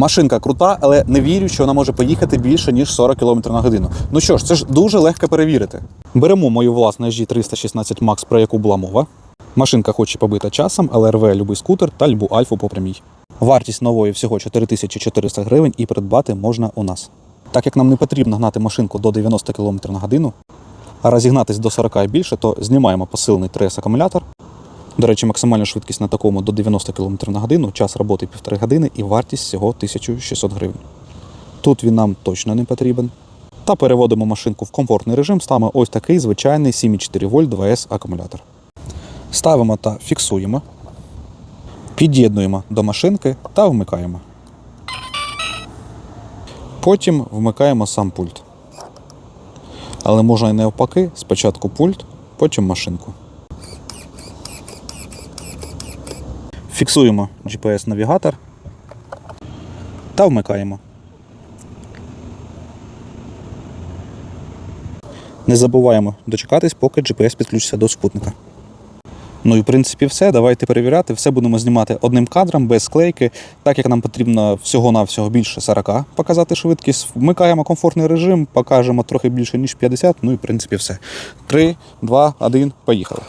Машинка крута, але не вірю, що вона може поїхати більше ніж 40 км на годину. Ну що ж, це ж дуже легко перевірити. Беремо мою власну G316 Max, про яку була мова. Машинка хоч і побита часом, але рве любий скутер та любу альфу по прямій. Вартість нової всього 4400 гривень і придбати можна у нас. Так як нам не потрібно гнати машинку до 90 км на годину, а розігнатись до 40 і більше, то знімаємо посилений трес акумулятор. До речі, максимальна швидкість на такому до 90 км на годину, час роботи 1,5 години і вартість всього 1600 гривень. Тут він нам точно не потрібен. Та переводимо машинку в комфортний режим, ставимо ось такий звичайний 7,4 вольт 2С акумулятор. Ставимо та фіксуємо, під'єднуємо до машинки та вмикаємо. Потім вмикаємо сам пульт. Але можна і навпаки, спочатку пульт, потім машинку. Фіксуємо GPS-навігатор та вмикаємо. Не забуваємо дочекатись, поки GPS підключиться до спутника. Ну і в принципі все. Давайте перевіряти. Все будемо знімати одним кадром, без склейки. Так як нам потрібно всього-навсього більше 40 показати швидкість. Вмикаємо комфортний режим, покажемо трохи більше, ніж 50. Ну і в принципі все. 3, 2, 1, поїхали.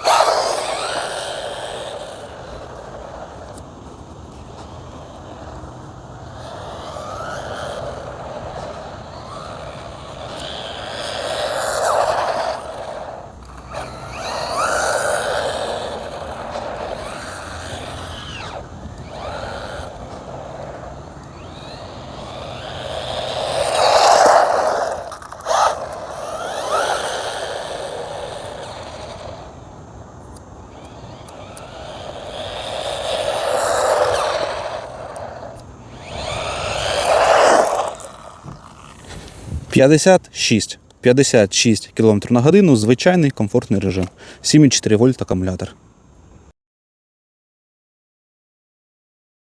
П'ятдесят шість. 56 км на годину, звичайний комфортний режим. 7,4 вольт акумулятор.